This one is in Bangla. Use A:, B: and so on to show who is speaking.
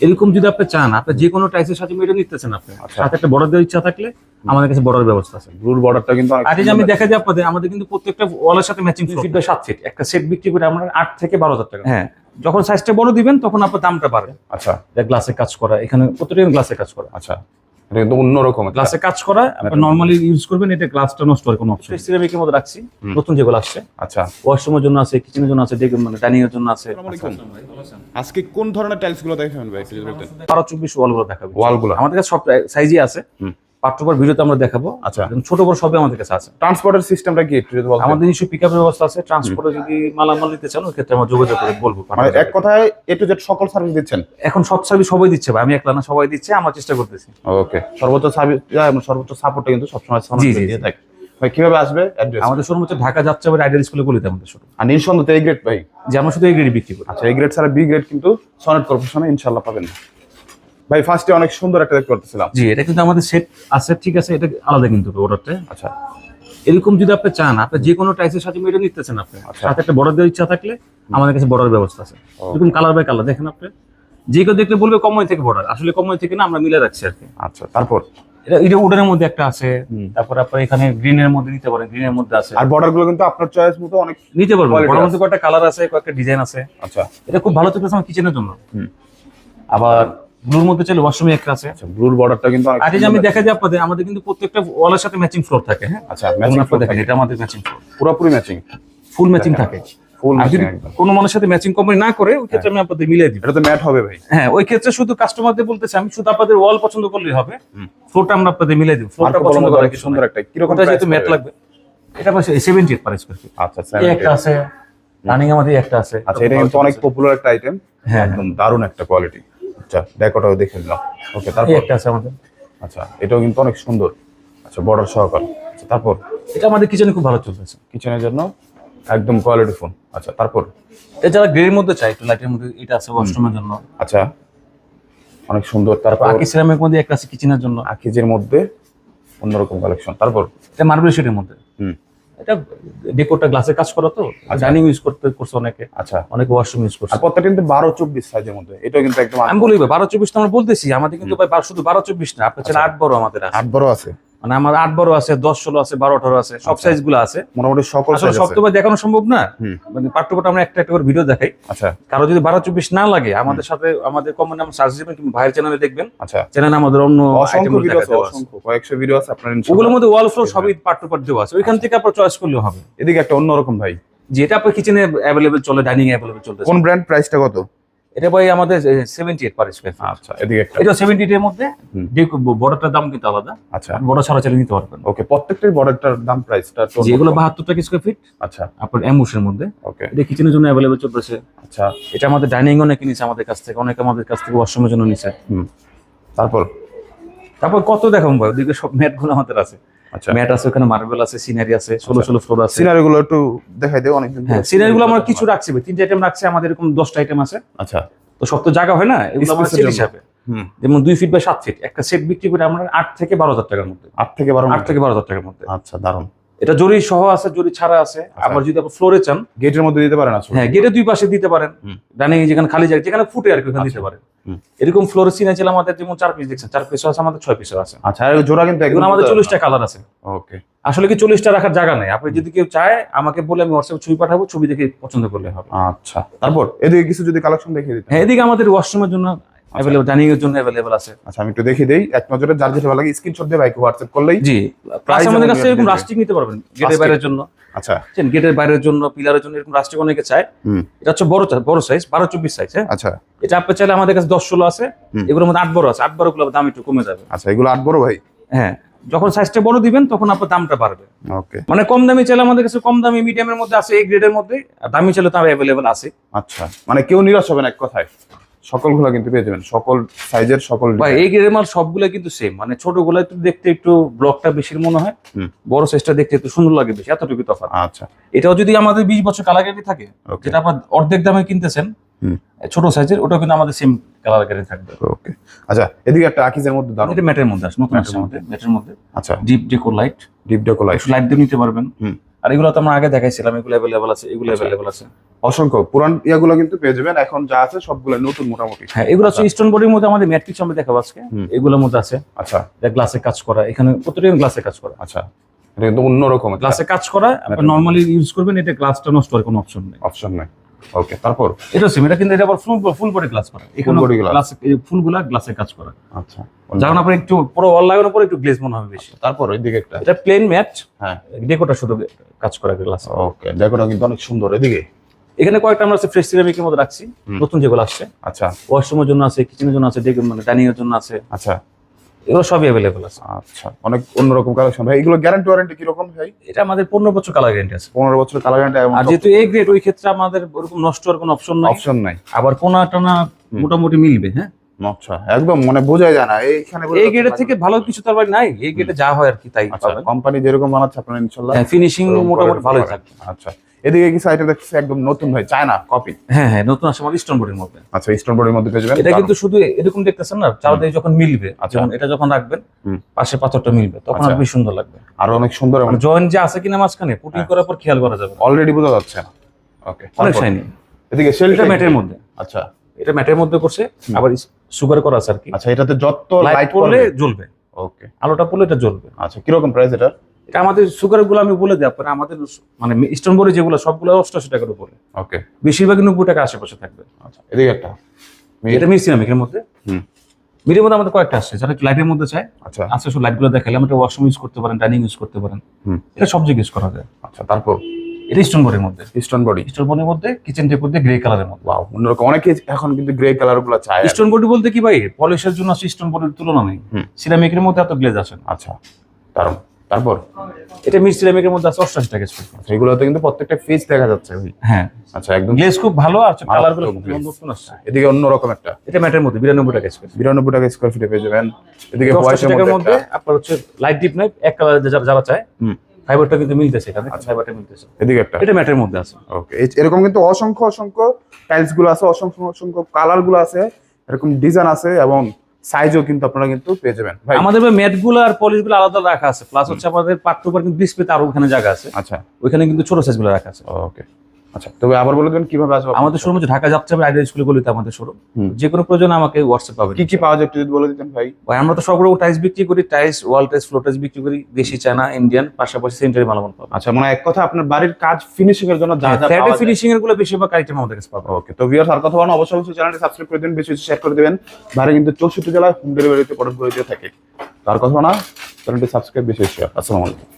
A: এরকম যদি আপনি চান আপনি যে কোনো টাইসের সাথে মেরে নিতেছেন আপনি।
B: আচ্ছা।
A: সাথে একটা বর্ডার দেওয়ার ইচ্ছা থাকলে আমাদের কাছে বর্ডার ব্যবস্থা আছে।
B: ব্লুর বর্ডারটা কিন্তু
A: যে আমি দেখা দিই আপনাদের আমাদের কিন্তু প্রত্যেকটা ওয়ালের সাথে ম্যাচিং ফিট বাই সাত ফিট একটা সেট বিক্রি করে আমরা আট থেকে বারো হাজার টাকা। হ্যাঁ। যখন সাইজটা বড় দিবেন তখন আপনার দামটা বাড়বে।
B: আচ্ছা।
A: গ্লাসে কাজ করা এখানে প্রত্যেকটা গ্লাসে কাজ করা।
B: আচ্ছা। এটা কিন্তু অন্যরকম একটা।
A: গ্লাসে কাজ করা আপনি নর্মালি ইউজ করবেন এটা গ্লাসটা নষ্ট হয় কোনো অপশন সিরামিকের মধ্যে রাখছি নতুন যেগুলো আসছে।
B: আচ্ছা।
A: ওয়াশরুমের জন্য আছে কিচেনের জন্য আছে ডেকে মানে ডাইনিং এর জন্য আছে।
B: আজকে কোন ধরনের টাইলসগুলো দেখাবেন ভাই
A: ওয়ালগুলো দেখাবো।
B: ওয়ালগুলো
A: আমাদের কাছে সব সাইজই আছে। পার্ট্রোপার ভিডিওতে আমরা দেখাবো।
B: আচ্ছা।
A: একদম ছোট বড় সবই আমাদের কাছে আছে।
B: ট্রান্সপোর্টের সিস্টেমটা কি একটু বলতেন?
A: আমাদের পিক আপের ব্যবস্থা আছে। ট্রান্সপোর্টে যদি মালামাল নিতে চান ওই ক্ষেত্রে আমরা যোগাযোগ করে বলব
B: মানে এক কথায় এ টু জেড সকল সার্ভিস দিচ্ছেন?
A: এখন সব সার্ভিস সবাই দিচ্ছে ভাই আমি একলা না সবাই দিচ্ছে আমরা চেষ্টা করতেছি।
B: ওকে সর্বোচ্চ সার্ভিস সর্বোচ্চ সাপোর্টটা কিন্তু সবসময় দিয়ে। থাকে। ভাই কীভাবে আসবে অ্যাড্রেস
A: আমাদের শোরুম হচ্ছে ঢাকা যাচ্ছে আবার আইডিয়াল স্কুলে বলিতে আমাদের শোরুম
B: আর নিঃসন্দেহে এই গ্রেড ভাই।
A: যে আমরা শুধু এই গ্রেডি বিক্রি করি।
B: আচ্ছা এই গ্রেড ছাড়া বি গ্রেড কিন্তু সনেট কর্পোরেশনে ইনশাল্লাহ পাবেন না। ভাই ফার্স্টে অনেক সুন্দর একটা দেখতে করতেছিলাম
A: জি এটা কিন্তু আমাদের সেট আছে ঠিক আছে এটা আলাদা কিন্তু অর্ডারটা
B: আচ্ছা।
A: এরকম যদি আপনি চান আপনি যে কোনো টাইসের সাথে মেয়েটা নিতে চান আপনি
B: আচ্ছা।
A: সাথে একটা বর্ডার দেওয়ার ইচ্ছা থাকলে আমাদের কাছে বর্ডার ব্যবস্থা আছে। এরকম কালার বাই কালার দেখেন আপনি। যে কেউ দেখলে বলবে কময় থেকে বর্ডার আসলে কময় থেকে না আমরা মিলে রাখছি আর কি।
B: আচ্ছা তারপর?
A: এটা এটা উডেনের মধ্যে একটা আছে তারপর আপনার এখানে গ্রিনের মধ্যে নিতে পারেন গ্রিনের মধ্যে আছে।
B: আর বর্ডারগুলো কিন্তু আপনার চয়েস মতো অনেক
A: নিতে পারবেন
B: আছে।
A: মধ্যে কয়েকটা কালার আছে কয়েকটা ডিজাইন আছে।
B: আচ্ছা।
A: এটা খুব ভালো চলতেছে আমার কিচেনের জন্য।
B: হুম।
A: আবার ব্লুর মধ্যে চলে ওয়াশরুমে একটা আছে।
B: আচ্ছা ব্লুর বর্ডারটা কিন্তু
A: আর আমি। দেখা দিই আপনাদের আমাদের কিন্তু প্রত্যেকটা ওয়ালের সাথে ম্যাচিং ফ্লোর থাকে হ্যাঁ?
B: আচ্ছা ম্যাচিং
A: দেখেন এটা আমাদের ম্যাচিং ফ্লোর
B: পুরোপুরি ম্যাচিং
A: ফুল ম্যাচিং থাকে।
B: ফুল
A: আর যদি কোনো মানুষের সাথে ম্যাচিং কোম্পানি না করে ওই ক্ষেত্রে আমি আপনাদের মিলিয়ে দিব।
B: এটা তো ম্যাট হবে ভাই।
A: হ্যাঁ ওই ক্ষেত্রে শুধু কাস্টমারদের বলতেছি আমি শুধু আপনাদের ওয়াল পছন্দ করলেই হবে। ফ্লোরটা আমরা আপনাদের মিলিয়ে দিব। ফ্লোরটা পছন্দ করা
B: মতো সুন্দর
A: সুন্দর
B: একটা
A: যেহেতু ম্যাট লাগবে। এটা পাশে
B: আচ্ছা
A: একটা আছে রানিং আমাদের একটা আছে।
B: আচ্ছা এটা কিন্তু অনেক পপুলার একটা আইটেম
A: হ্যাঁ।
B: একদম দারুণ একটা কোয়ালিটি আচ্ছা ডেকোটাও দেখে নিলাম। ওকে তারপর?
A: একটা আছে আমাদের।
B: আচ্ছা এটাও কিন্তু অনেক সুন্দর। আচ্ছা বর্ডার সহকার। আচ্ছা তারপর?
A: এটা আমাদের কিচেনে খুব ভালো চলতেছে।
B: কিচেনের জন্য একদম কোয়ালিটি ফোন আচ্ছা তারপর?
A: যারা গ্রের মধ্যে চাই একটু লাইটের মধ্যে এটা আছে ওয়াশরুমের জন্য।
B: আচ্ছা অনেক সুন্দর। তারপর
A: আকি সিরামিক মধ্যে একটা আছে কিচেনের জন্য।
B: আকিজের মধ্যে অন্যরকম কালেকশন তারপর?
A: এটা মার্বেল শেডের মধ্যে।
B: হুম।
A: এটা ডেকোরটা গ্লাসে কাজ করা তো
B: আচ্ছা।
A: ডাইনিং ইউজ করতে করছে অনেকে।
B: আচ্ছা।
A: অনেকে ওয়াশরুম ইউজ করছে।
B: প্রত্যেকটা কিন্তু বারো চব্বিশ সাইজের মধ্যে এটা কিন্তু একদম
A: আমি বলি বারো চব্বিশ তো আমরা বলতেছি আমাদের কিন্তু ভাই শুধু বারো চব্বিশ না আপনার
B: আচ্ছা।
A: আট বড় আমাদের
B: আট বড় আছে।
A: মানে আমার আট বারো আছে দশ ষোলো আছে বারো আঠারো আছে সব
B: আচ্ছা।
A: সাইজগুলো আছে।
B: মোটামুটি সকল
A: আসলে সব তো দেখানো সম্ভব না। মানে পাঠ্যপাঠ আমরা একটা একটা করে ভিডিও দেখাই।
B: আচ্ছা।
A: কারও যদি বারো চব্বিশ না লাগে আমাদের সাথে আমাদের কমন নাম সার্চ দিবেন কিংবা ভাইয়ের চ্যানেলে দেখবেন।
B: আচ্ছা।
A: চ্যানেলে আমাদের অন্য
B: কয়েকশো ভিডিও আছে আপনার
A: ওগুলোর মধ্যে ওয়াল ফ্লোর সবই পাঠ্যপাঠ দেওয়া আছে। ওইখান থেকে আপনার চয়েস করলে হবে।
B: এদিকে একটা অন্যরকম ভাই।
A: যেটা আপনার কিচেনে অ্যাভেলেবেল চলে ডাইনিং অ্যাভেলেবেল চলতেছে।
B: কোন ব্র্যান্ড প্রাইসটা কত?
A: এটা ভাই আমাদের সেভেন্টি এইট পার স্কোয়ার
B: আচ্ছা এদিকে একটা।
A: এটা সেভেন্টি এইট এর মধ্যে
B: হুম।
A: বড়টার দাম কিন্তু আলাদা।
B: আচ্ছা।
A: বড় ছাড়া চালিয়ে নিতে পারবেন।
B: ওকে প্রত্যেকটার বর্ডারটার দাম প্রাইসটা
A: যেগুলো বাহাত্তর টাকা স্কোয়ার ফিট
B: আচ্ছা।
A: আপনার অ্যাম্বুসের মধ্যে।
B: ওকে
A: এটা কিচেনের জন্য অ্যাভেলেবেল চলতেছে।
B: আচ্ছা।
A: এটা আমাদের ডাইনিং অনেকে নিচ্ছে আমাদের কাছ থেকে অনেকে আমাদের কাছ থেকে ওয়াশরুমের জন্য নিচ্ছে
B: হুম। তারপর?
A: তারপর কত দেখাম ভাই ওদিকে সব ম্যাটগুলো আমাদের আছে। ম্যাট আছে ওখানে মার্বেল আছে সিনারি আছে ষোলো ষোলো ফ্লোর আছে।
B: সিনারি গুলো একটু দেখাই দেও অনেক
A: হ্যাঁ সিনারি গুলো আমরা কিছু রাখছি তিনটে আইটেম রাখছি আমাদের এরকম দশটা আইটেম আছে।
B: আচ্ছা।
A: তো সব তো জায়গা হয় না এগুলো আমরা সেট হিসাবে।
B: হুম।
A: যেমন দুই ফিট বা সাত ফিট একটা সেট বিক্রি করে আমরা আট থেকে বারো হাজার টাকার মধ্যে।
B: আট থেকে বারো
A: আট থেকে বারো হাজার টাকার মধ্যে।
B: আচ্ছা দারুণ
A: এটা জরি সহ আছে জরি ছাড়া আছে। আবার যদি আপনি ফ্লোরে চান
B: গেটের মধ্যে দিতে পারেন আসলে।
A: হ্যাঁ গেটে দুই পাশে দিতে পারেন। ডাইনিং যেখানে খালি জায়গা যেখানে ফুটে আর কি ওখানে দিতে পারেন। এরকম ফ্লোরে সিনে ছিল আমাদের যেমন চার পিস দেখছেন চার পিসও আছে আমাদের ছয় পিসও আছে।
B: আচ্ছা জোড়া কিন্তু
A: এগুলো আমাদের চল্লিশটা কালার আছে।
B: ওকে
A: আসলে কি চল্লিশটা রাখার জায়গা নেই? আপনি যদি কেউ চায় আমাকে বলে আমি হোয়াটসঅ্যাপে ছবি পাঠাবো ছবি দেখে পছন্দ করলে হবে।
B: আচ্ছা তারপর এদিকে কিছু যদি কালেকশন দেখিয়ে দিতে
A: হ্যাঁ এদিকে আমাদের ওয়াশরুমের জন্য অ্যাভেলেবল ডাইনিং এর জন্য অ্যাভেলেবল আছে।
B: আচ্ছা আমি একটু দেখিয়ে দেই। এক নজরে যার যেটা ভালো লাগে স্ক্রিনশট দিয়ে বাইকে হোয়াটসঅ্যাপ করলেই
A: জি
B: Price
A: আমাদের কাছে এরকম রাস্টিক নিতে পারবেন গেটের বাইরের জন্য।
B: আচ্ছা।
A: চেন গেটের বাইরের জন্য পিলারের জন্য এরকম রাস্টিক অনেকে চায়। এটা হচ্ছে বড় বড় সাইজ বারো চব্বিশ সাইজ হ্যাঁ?
B: আচ্ছা।
A: এটা আপনি চাইলে আমাদের কাছে দশ ষোলো আছে। এগুলোর মধ্যে আট বড় আছে। আট বড়গুলো দাম একটু কমে যাবে।
B: আচ্ছা এগুলো আট বড় ভাই?
A: হ্যাঁ। যখন সাইজটা বড় দিবেন তখন আপনার দামটা বাড়বে।
B: ওকে।
A: মানে কম দামি চাইলে আমাদের কাছে কম দামি মিডিয়ামের মধ্যে আছে এই গ্রেডের মধ্যে। আর দামি চাইলে তো অ্যাভেলেবেল আছে।
B: আচ্ছা। মানে কেউ নিরাশ হবেন এক কথায়? সকলগুলো কিন্তু পেয়ে যাবেন। সকল সাইজের সকল
A: ভাই এই গ্রেডের মাল সবগুলো কিন্তু সেম মানে ছোটগুলো একটু দেখতে একটু ব্লকটা বেশি মনে হয়। বড় সাইজটা দেখতে একটু সুন্দর লাগে বেশি এতটুকু তফাৎ।
B: আচ্ছা।
A: এটাও যদি আমাদের বিশ বছর কালার গ্যারান্টি থাকে যেটা আপনার অর্ধেক দামে কিনতেছেন
B: হুম।
A: ছোট সাইজের ওটাও কিন্তু আমাদের সেম কালার গ্যারান্টি থাকবে।
B: ওকে আচ্ছা এদিকে একটা আকিজের মধ্যে দারুণ
A: এটা ম্যাটের মধ্যে আছে নতুন আমাদের ম্যাটের মধ্যে
B: আচ্ছা।
A: Deep decor light
B: deep decor light
A: light দিয়ে নিতে পারবেন।
B: হুম।
A: আর এগুলো তো আমরা আগে দেখাইছিলাম এগুলো অ্যাভেলেবল আছে এগুলো
B: আচ্ছা।
A: অ্যাভেলেবল আছে।
B: অসংখ্য। পুরান ইয়াগুলো কিন্তু পেয়ে যাবেন। এখন যা আছে সবগুলো নতুন মোটামুটি।
A: হ্যাঁ এগুলো হচ্ছে স্টোন বডির মধ্যে আমাদের ম্যাট্রিক্স আমরা দেখাবো আজকে। এগুলোর মধ্যে আছে।
B: আচ্ছা।
A: গ্লাসে কাজ করা। এখানে প্রত্যেকটা গ্লাসে কাজ করা।
B: আচ্ছা। এটা কিন্তু অন্যরকম
A: গ্লাসে কাজ করা। আপনি নর্মালি ইউজ করবেন এটা গ্লাসটা নষ্ট হওয়ার কোনো অপশন নেই।
B: অপশন নাই। ওকে তারপর
A: এটা সেম এটা কিন্তু এটা আবার ফুল ফুল বডি গ্লাস করা। এখানে
B: glass।
A: গ্লাস ফুলগুলা গ্লাসে কাজ করা।
B: আচ্ছা।
A: যখন আপনার একটু পুরো অল লাগানোর পরে একটু গ্লেজ মনে হবে বেশি।
B: তারপর ওইদিকে একটা।
A: এটা প্লেন ম্যাট
B: হ্যাঁ।
A: ডেকোটা শুধু কাজ করা গ্লাস
B: ওকে দেখোটা কিন্তু অনেক সুন্দর এদিকে।
A: এখানে কয়েকটা আমরা ফ্রেশ সিরামিকের মধ্যে রাখছি। নতুন যেগুলো আসছে।
B: আচ্ছা।
A: ওয়াশরুমের জন্য আছে কিচেনের জন্য আছে মানে ডাইনিং এর জন্য আছে।
B: আচ্ছা।
A: এগুলো সবই অ্যাভেলেবল আছে।
B: আচ্ছা অনেক অন্যরকম কালেকশন ভাই এগুলো গ্যারান্টি ওয়ারেন্টি কীরকম ভাই?
A: এটা আমাদের পনেরো বছর কালার গ্যারান্টি আছে।
B: পনেরো বছরের কালার গ্যারান্টি
A: আর যেহেতু এ গ্রেড ওই ক্ষেত্রে আমাদের ওরকম নষ্ট হওয়ার কোনো অপশন নাই।
B: অপশন নাই।
A: আবার কোনা টানা মোটামুটি মিলবে হ্যাঁ?
B: আচ্ছা একদম মানে বোঝাই যায় না। এইখানে
A: এই গ্রেডের থেকে ভালো কিছু তার নাই। এই গ্রেডে যা হয় আর কি তাই
B: আচ্ছা কোম্পানি যেরকম বানাচ্ছে আপনারা ইনশাল্লাহ।
A: ফিনিশিং মোটামুটি ভালোই থাকবে
B: আচ্ছা এদিকে কিছু আইটেম দেখতেছি একদম নতুন ভাই চায়না কপি
A: হ্যাঁ হ্যাঁ নতুন আসে আমাদের স্টোন বডির মধ্যে।
B: আচ্ছা স্টোন বডির মধ্যে পেয়ে যাবেন
A: এটা কিন্তু শুধু এরকম দেখতেছেন না চারদিকে যখন মিলবে
B: আচ্ছা।
A: যেমন এটা যখন রাখবেন পাশে পাথরটা মিলবে তখন
B: আচ্ছা।
A: আর বেশ সুন্দর লাগবে।
B: আরও অনেক সুন্দর
A: জয়েন্ট যে আছে কিনা মাঝখানে পুটিং
B: হ্যাঁ।
A: করার পর খেয়াল করা যাবে
B: অলরেডি বোঝা যাচ্ছে না। ওকে
A: অনেক শাইনি
B: এদিকে শেলটা
A: ম্যাটের মধ্যে।
B: আচ্ছা।
A: এটা ম্যাটের মধ্যে করছে আবার সুগার করা আছে আর কি।
B: আচ্ছা এটাতে যত
A: লাইট পড়লে জ্বলবে।
B: ওকে
A: আলোটা পড়লে এটা জ্বলবে।
B: আচ্ছা কীরকম প্রাইস এটা
A: এটা আমাদের সুগারগুলো আমি বলে দিই আপনার আমাদের মানে স্টোন বডি যেগুলো সবগুলো অষ্টাশি টাকার উপরে।
B: ওকে।
A: বেশিরভাগই নব্বই টাকা আশেপাশে থাকবে।
B: আচ্ছা এদিকে একটা।
A: এটা না মেঘের মধ্যে?
B: হুম।
A: মিরের মধ্যে আমাদের কয়েকটা আসছে যারা লাইটের মধ্যে চায়।
B: আচ্ছা।
A: আজকে সব লাইটগুলো দেখালে আমরা ওয়াশরুম ইউজ করতে পারেন ডাইনিং ইউজ করতে পারেন।
B: হুম।
A: এটা সব জায়গায় ইউজ করা যায়।
B: আচ্ছা তারপর?
A: এটা স্টোন বডির মধ্যে।
B: স্টোন বডি
A: স্টোন বডির মধ্যে কিচেন টেপ মধ্যে গ্রে কালারের মধ্যে।
B: ওয়াও অন্যরকম। অনেকে এখন কিন্তু গ্রে কালারগুলো চায়।
A: স্টোন বডি বলতে কি ভাই? পলিশের জন্য স্টোন বডির তুলনা নেই। সিরামিকের মধ্যে এত গ্লেজ আসে
B: আচ্ছা তারপর তারপর?
A: এটা মির সিরামিকের মধ্যে আছে অষ্টাশি টাকা স্কোয়ার
B: আচ্ছা, এগুলোতে কিন্তু প্রত্যেকটা ফেস দেখা যাচ্ছে।
A: হ্যাঁ।
B: আচ্ছা একদম
A: গ্লেজ খুব ভালো আছে কালারগুলো
B: এদিকে অন্যরকম একটা।
A: এটা ম্যাটের মধ্যে বিরানব্বই টাকা স্কোয়ার
B: বিরানব্বই টাকা স্কোয়ার ফিটে পেয়ে যাবেন। এদিকে
A: টাকার
B: মধ্যে
A: আপনার হচ্ছে লাইট ডিপ নাই এক কালার যারা চায়
B: হুম।
A: ফাইবারটা কিন্তু মিলতেছে এখানে। ফাইবারটা মিলতেছে।
B: এদিকে একটা।
A: এটা ম্যাটের মধ্যে আছে।
B: ওকে এরকম কিন্তু অসংখ্য অসংখ্য টাইলসগুলো আছে অসংখ্য অসংখ্য কালারগুলো আছে। এরকম ডিজাইন আছে এবং সাইজও কিন্তু আপনারা কিন্তু পেয়ে যাবেন। ভাই
A: আমাদের ম্যাটগুলো আর পলিশগুলো আলাদা রাখা আছে। প্লাস হচ্ছে আমাদের পার্ট কিন্তু ডিসপ্লেতে আরও ওখানে জায়গা আছে।
B: আচ্ছা।
A: ওইখানে কিন্তু ছোট সাইজগুলো রাখা আছে।
B: ওকে আচ্ছা তবে আবার বলে দেবেন কীভাবে আসবে?
A: আমাদের শোরুম হচ্ছে ঢাকা যাচ্ছে আইডিয়া স্কুলে গলিতে আমাদের শোরুম যে কোনো প্রয়োজনে আমাকে হোয়াটসঅ্যাপ পাবেন।
B: কি কি পাওয়া যায় একটু যদি বলে দিতেন ভাই?
A: ভাই আমরা তো টাইলস বিক্রি করি tiles wall tiles floor tiles বিক্রি করি দেশি চায়না ইন্ডিয়ান পাশাপাশি সেন্টারি মালামাল পাবেন
B: আচ্ছা মানে এক কথা আপনার বাড়ির কাজ ফিনিশিং এর জন্য যা যা
A: ফ্ল্যাটে
B: পাওয়া
A: ফিনিশিং এরগুলো বেশিরভাগ আইটেম আমাদের কাছে পাবেন
B: ওকে তো ভিউয়ার্স আর কথা বলেন অবশ্যই অবশ্যই চ্যানেলটি সাবস্ক্রাইব করে দিন বেশি বেশি শেয়ার করে দিবেন। বাইরে কিন্তু চৌষট্টি জেলায় হোম ডেলিভারিতে প্রোডাক্ট করে দিয়ে থাকে। তার কথা না চ্যানেলটি সাবস্ক্রাইব বেশি শেয়ার আসসালামু আলাইকুম।